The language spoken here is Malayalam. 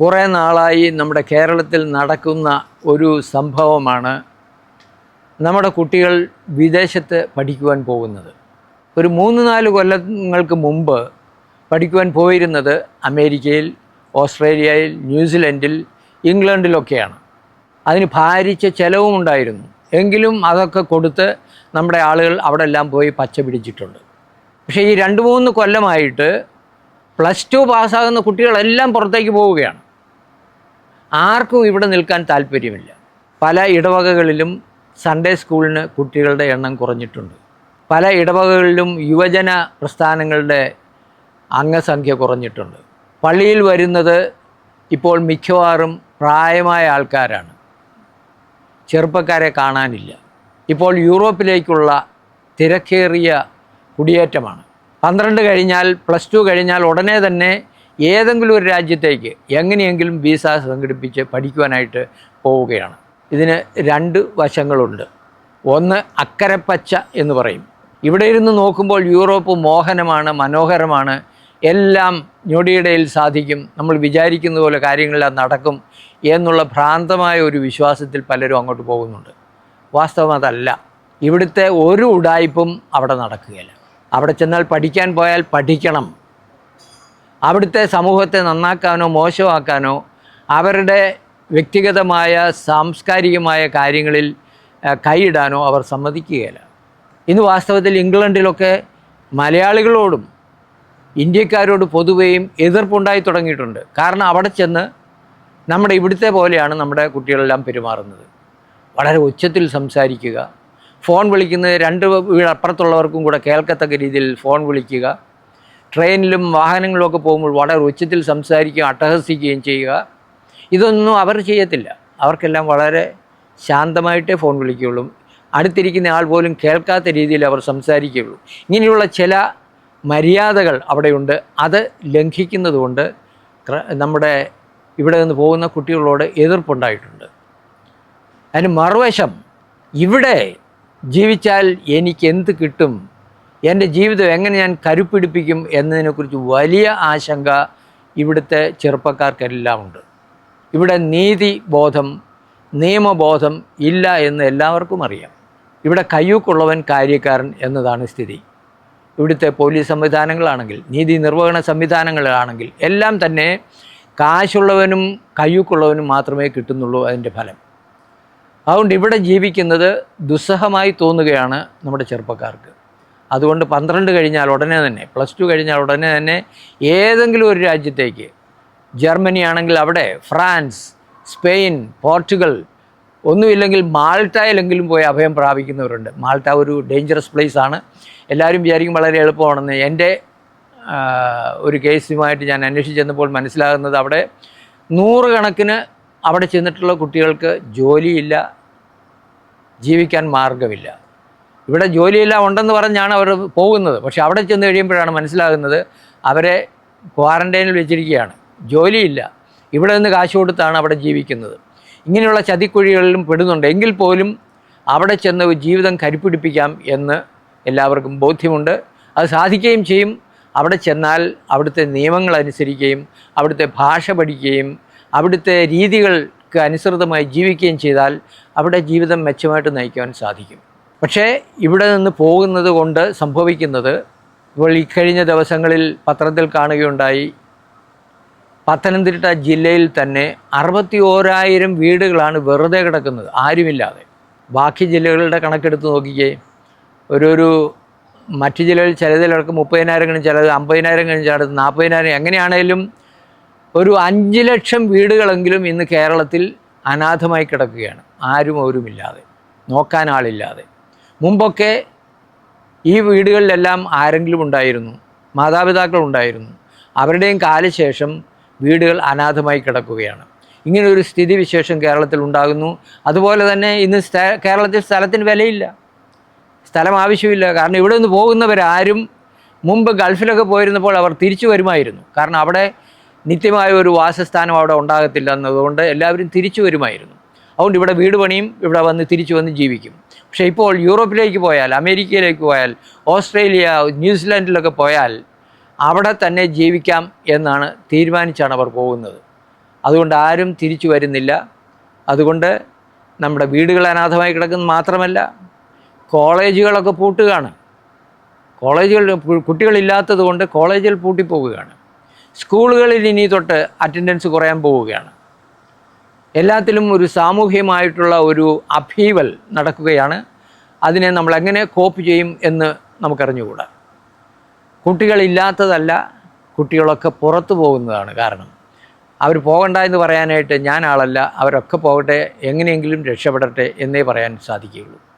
കുറേ നാളായി നമ്മുടെ കേരളത്തിൽ നടക്കുന്ന ഒരു സംഭവമാണ് നമ്മുടെ കുട്ടികൾ വിദേശത്ത് പഠിക്കുവാൻ പോകുന്നത്. ഒരു മൂന്ന് നാല് കൊല്ലങ്ങൾക്ക് മുമ്പ് പഠിക്കുവാൻ പോയിരുന്നത് അമേരിക്കയിൽ ഓസ്ട്രേലിയയിൽ ന്യൂസിലൻഡിൽ ഇംഗ്ലണ്ടിലൊക്കെയാണ്. അതിന് ഭാരിച്ച ചിലവും ഉണ്ടായിരുന്നു. എങ്കിലും അതൊക്കെ കൊടുത്ത് നമ്മുടെ ആളുകൾ അവിടെ എല്ലാം പോയി പച്ച പിടിച്ചിട്ടുണ്ട്. പക്ഷേ ഈ രണ്ട് മൂന്ന് കൊല്ലമായിട്ട് പ്ലസ് ടു പാസ്സാകുന്ന കുട്ടികളെല്ലാം പുറത്തേക്ക് പോവുകയാണ്. ആർക്കും ഇവിടെ നിൽക്കാൻ താല്പര്യമില്ല. പല ഇടവകകളിലും സൺഡേ സ്കൂളിന് കുട്ടികളുടെ എണ്ണം കുറഞ്ഞിട്ടുണ്ട്. പല ഇടവകകളിലും യുവജന പ്രസ്ഥാനങ്ങളുടെ അംഗസംഖ്യ കുറഞ്ഞിട്ടുണ്ട്. പള്ളിയിൽ വരുന്നത് ഇപ്പോൾ മിക്കവാറും പ്രായമായ ആൾക്കാരാണ്. ചെറുപ്പക്കാരെ കാണാനില്ല. ഇപ്പോൾ യൂറോപ്പിലേക്കുള്ള തിരക്കേറിയ കുടിയേറ്റമാണ്. പന്ത്രണ്ട് കഴിഞ്ഞാൽ പ്ലസ് ടു കഴിഞ്ഞാൽ ഉടനെ തന്നെ ഏതെങ്കിലും ഒരു രാജ്യത്തേക്ക് എങ്ങനെയെങ്കിലും വിസ സംഘടിപ്പിച്ച് പഠിക്കുവാനായിട്ട് പോവുകയാണ്. ഇതിന് രണ്ട് വശങ്ങളുണ്ട്. ഒന്ന് അക്കരപ്പച്ച എന്ന് പറയും. ഇവിടെ ഇരുന്ന് നോക്കുമ്പോൾ യൂറോപ്പ് മോഹനമാണ് മനോഹരമാണ്. എല്ലാം ഞൊടിയിടയിൽ സാധിക്കും. നമ്മൾ വിചാരിക്കുന്ന പോലെ കാര്യങ്ങളെല്ലാം നടക്കും എന്നുള്ള ഭ്രാന്തമായ ഒരു വിശ്വാസത്തിൽ പലരും അങ്ങോട്ട് പോകുന്നുണ്ട്. വാസ്തവം അതല്ല. ഇവിടുത്തെ ഒരു ഉടായ്പും അവിടെ നടക്കുകയില്ല. അവിടെ ചെന്നാൽ പഠിക്കാൻ പോയാൽ പഠിക്കണം. അവിടുത്തെ സമൂഹത്തെ നന്നാക്കാനോ മോശമാക്കാനോ അവരുടെ വ്യക്തിഗതമായ സാംസ്കാരികമായ കാര്യങ്ങളിൽ കൈയിടാനോ അവർ സമ്മതിക്കുകയില്ല. ഇന്ന് വാസ്തവത്തിൽ ഇംഗ്ലണ്ടിലൊക്കെ മലയാളികളോടും ഇന്ത്യക്കാരോട് പൊതുവെയും എതിർപ്പുണ്ടായി തുടങ്ങിയിട്ടുണ്ട്. കാരണം അവിടെ ചെന്ന് നമ്മുടെ ഇവിടുത്തെ പോലെയാണ് നമ്മുടെ കുട്ടികളെല്ലാം പെരുമാറുന്നത്. വളരെ ഉച്ചത്തിൽ സംസാരിക്കുക. ഫോൺ വിളിക്കുന്നത് രണ്ട് വീടപ്പുറത്തുള്ളവർക്കും കൂടെ കേൾക്കത്തക്ക രീതിയിൽ ഫോൺ വിളിക്കുക. ട്രെയിനിലും വാഹനങ്ങളിലൊക്കെ പോകുമ്പോൾ വളരെ ഉച്ചത്തിൽ സംസാരിക്കുകയും അട്ടഹസിക്കുകയും ചെയ്യുക. ഇതൊന്നും അവർ ചെയ്യത്തില്ല. അവർക്കെല്ലാം വളരെ ശാന്തമായിട്ടേ ഫോൺ വിളിക്കുകയുള്ളൂ. അടുത്തിരിക്കുന്ന ആൾ പോലും കേൾക്കാത്ത രീതിയിൽ അവർ സംസാരിക്കുകയുള്ളൂ. ഇങ്ങനെയുള്ള ചില മര്യാദകൾ അവിടെയുണ്ട്. അത് ലംഘിക്കുന്നതുകൊണ്ട് നമ്മുടെ ഇവിടെ നിന്ന് പോകുന്ന കുട്ടികളോട് എതിർപ്പുണ്ടായിട്ടുണ്ട്. അതിന് മറുവശം ഇവിടെ ജീവിച്ചാൽ എനിക്ക് എന്ത് കിട്ടും? എന്റെ ജീവിതം എങ്ങനെ ഞാൻ കരുപ്പിടിപ്പിക്കും എന്നതിനെക്കുറിച്ച് വലിയ ആശങ്ക ഇവിടുത്തെ ചെറുപ്പക്കാർക്കെല്ലാം ഉണ്ട് ഇവിടെ നീതി ബോധം നിയമബോധം ഇല്ല എന്ന് എല്ലാവർക്കും അറിയാം. ഇവിടെ കയ്യൂക്കുള്ളവൻ കാര്യക്കാരൻ എന്നതാണ് സ്ഥിതി. ഇവിടുത്തെ പോലീസ് സംവിധാനങ്ങളാണെങ്കിൽ നീതി നിർവഹണ സംവിധാനങ്ങളാണെങ്കിൽ എല്ലാം തന്നെ കാശുള്ളവനും കയ്യൂക്കുള്ളവനും മാത്രമേ കിട്ടുന്നുള്ളൂ അതിന്റെ ഫലം. അതുകൊണ്ട് ഇവിടെ ജീവിക്കുന്നത് ദുസ്സഹമായി തോന്നുകയാണ് നമ്മുടെ ചെറുപ്പക്കാർക്ക്. അതുകൊണ്ട് പന്ത്രണ്ട് കഴിഞ്ഞാൽ ഉടനെ തന്നെ പ്ലസ് ടു കഴിഞ്ഞാൽ ഉടനെ തന്നെ ഏതെങ്കിലും ഒരു രാജ്യത്തേക്ക് ജർമ്മനി ആണെങ്കിൽ അവിടെ ഫ്രാൻസ് സ്പെയിൻ പോർച്ചുഗൽ ഒന്നുമില്ലെങ്കിൽ മാൾട്ടയിലെങ്കിലും പോയി അഭയം പ്രാപിക്കുന്നവരുണ്ട്. മാൾട്ട ഒരു ഡേഞ്ചറസ് പ്ലേസ് ആണ്. എല്ലാവരും വിചാരിക്കും വളരെ എളുപ്പമാണെന്ന്. എന്റെ ഒരു കേസുമായിട്ട് ഞാൻ അന്വേഷിച്ച് ചെന്നപ്പോൾ മനസ്സിലാകുന്നത് അവിടെ നൂറുകണക്കിന് അവിടെ ചെന്നിട്ടുള്ള കുട്ടികൾക്ക് ജോലിയില്ല ജീവിക്കാൻ മാർഗമില്ല ഇവിടെ ജോലിയെല്ലാം ഉണ്ടെന്ന് പറഞ്ഞാണ് അവർ പോകുന്നത്. പക്ഷെ അവിടെ ചെന്ന് കഴിയുമ്പോഴാണ് മനസ്സിലാകുന്നത് അവരെ ക്വാറന്റൈനിൽ വെച്ചിരിക്കുകയാണ്. ജോലിയില്ല. ഇവിടെ നിന്ന് കാശ് കൊടുത്താണ് അവിടെ ജീവിക്കുന്നത്. ഇങ്ങനെയുള്ള ചതിക്കുഴികളിലും പെടുന്നുണ്ട്. എങ്കിൽ പോലും അവിടെ ചെന്ന് ജീവിതം കരിപ്പിടിപ്പിക്കാം എന്ന് എല്ലാവർക്കും ബോധ്യമുണ്ട്. അത് സാധിക്കുകയും ചെയ്യും. അവിടെ ചെന്നാൽ അവിടുത്തെ നിയമങ്ങൾ അനുസരിക്കുകയും അവിടുത്തെ ഭാഷ പഠിക്കുകയും അവിടുത്തെ രീതികൾക്ക് അനുസൃതമായി ജീവിക്കുകയും ചെയ്താൽ അവിടെ ജീവിതം മെച്ചമായിട്ട് നയിക്കുവാൻ സാധിക്കും. പക്ഷേ ഇവിടെ നിന്ന് പോകുന്നത് കൊണ്ട് സംഭവിക്കുന്നത് ഇപ്പോൾ ഇക്കഴിഞ്ഞ ദിവസങ്ങളിൽ പത്രത്തിൽ കാണുകയുണ്ടായി പത്തനംതിട്ട ജില്ലയിൽ തന്നെ അറുപത്തി ഓരായിരം വീടുകളാണ് വെറുതെ കിടക്കുന്നത് ആരുമില്ലാതെ. ബാക്കി ജില്ലകളുടെ കണക്കെടുത്ത് നോക്കിക്കേ ഒരു ഒരു മറ്റു ജില്ലകളിൽ ചിലതിലൊക്കെ മുപ്പതിനായിരം കഴിഞ്ഞ് ചിലത് അമ്പതിനായിരം കഴിഞ്ഞ് ചിലത് നാൽപ്പതിനായിരം എങ്ങനെയാണേലും ഒരു അഞ്ച് ലക്ഷം വീടുകളെങ്കിലും ഇന്ന് കേരളത്തിൽ അനാഥമായി കിടക്കുകയാണ് ആരും ഓരുമില്ലാതെ നോക്കാൻ ആളില്ലാതെ. മുമ്പൊക്കെ ഈ വീടുകളിലെല്ലാം ആരെങ്കിലും ഉണ്ടായിരുന്നു മാതാപിതാക്കൾ ഉണ്ടായിരുന്നു. അവരുടെയും കാലശേഷം വീടുകൾ അനാഥമായി കിടക്കുകയാണ്. ഇങ്ങനൊരു സ്ഥിതിവിശേഷം കേരളത്തിൽ ഉണ്ടാകുന്നു. അതുപോലെ തന്നെ ഇന്ന് കേരളത്തിൽ സ്ഥലത്തിന് വിലയില്ല. സ്ഥലം ആവശ്യമില്ല. കാരണം ഇവിടെ നിന്ന് പോകുന്നവരാരും മുമ്പ് ഗൾഫിലൊക്കെ പോയിരുന്നപ്പോൾ അവർ തിരിച്ചു വരുമായിരുന്നു. കാരണം അവിടെ നിത്യമായ ഒരു വാസസ്ഥാനം അവിടെ ഉണ്ടാകത്തില്ല എന്നതുകൊണ്ട് എല്ലാവരും തിരിച്ചു വരുമായിരുന്നു. അതുകൊണ്ട് ഇവിടെ വീട് പണിയും ഇവിടെ വന്ന് തിരിച്ചു വന്ന് ജീവിക്കും. പക്ഷേ ഇപ്പോൾ യൂറോപ്പിലേക്ക് പോയാൽ അമേരിക്കയിലേക്ക് പോയാൽ ഓസ്ട്രേലിയ ന്യൂസിലാൻഡിലൊക്കെ പോയാൽ അവിടെ തന്നെ ജീവിക്കാം എന്നാണ് തീരുമാനിച്ചാണ് അവർ പോകുന്നത്. അതുകൊണ്ട് ആരും തിരിച്ചു വരുന്നില്ല. അതുകൊണ്ട് നമ്മുടെ വീടുകൾ അനാഥമായി കിടക്കുന്നത് മാത്രമല്ല കോളേജുകളൊക്കെ പൂട്ടുകയാണ്. കോളേജുകൾ കുട്ടികളില്ലാത്തത് കൊണ്ട് കോളേജുകൾ പൂട്ടിപ്പോവുകയാണ് സ്കൂളുകളിൽ ഇനി തൊട്ട് അറ്റൻഡൻസ് കുറയാൻ പോവുകയാണ്. എല്ലാത്തിലും ഒരു സാമൂഹ്യമായിട്ടുള്ള ഒരു അഭീവൽ നടക്കുകയാണ്. അതിനെ നമ്മൾ എങ്ങനെ കോപ്പ് ചെയ്യും എന്ന് നമുക്കറിഞ്ഞുകൂടാ. കുട്ടികളില്ലാത്തതല്ല കുട്ടികളൊക്കെ പുറത്തു പോകുന്നതാണ് കാരണം. അവർ പോകണ്ട എന്ന് പറയാനായിട്ട് ഞാൻ ആളല്ല അവരൊക്കെ പോകട്ടെ എങ്ങനെയെങ്കിലും രക്ഷപ്പെടട്ടെ എന്നേ പറയാൻ സാധിക്കുകയുള്ളൂ.